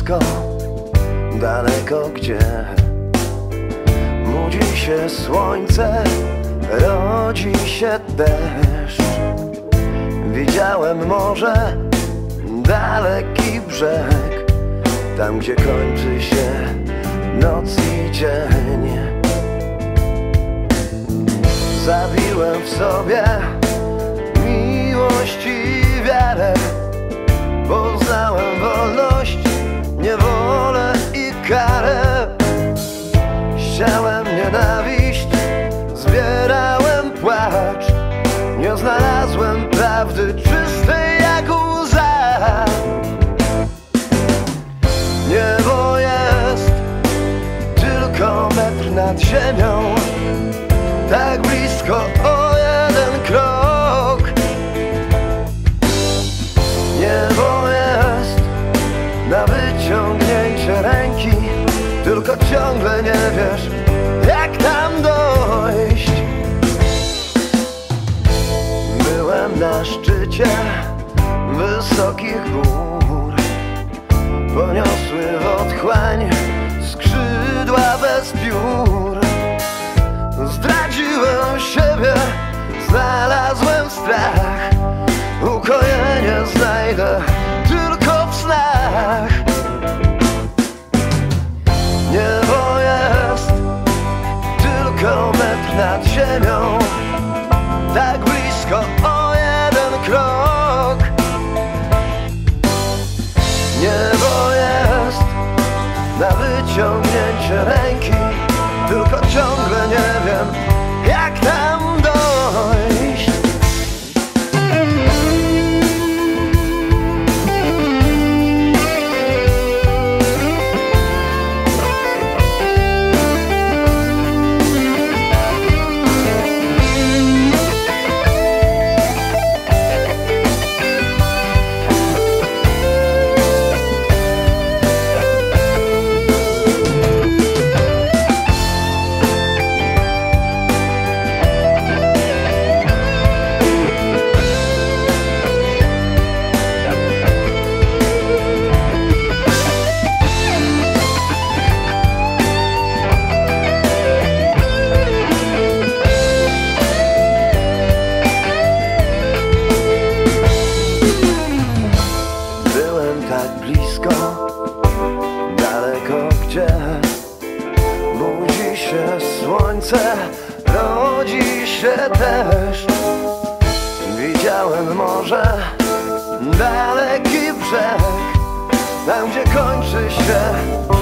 blisko, daleko gdzie? Budzi się słońce, rodzi się deszcz. Widziałem morze, daleki brzeg. Tam gdzie kończy się noc i dzień. Zawiłem w sobie miłości Siałem nienawiść, zbierałem płacz. Nie znalazłem prawdy czystej jak łza. Niebo jest tylko metr nad ziemią Zdradziłem siebie, znalazłem strach. Ukojenie znajdę tylko w snach. Niebo jest tylko metr nad ziemią. Tak blisko o jeden krok. Niebo jest na wyciągnięcie ręki. Tylko ciągle wiem jak tam słońce, rodzi się deszcz. Widziałem morze, daleki brzeg Tam gdzie kończy się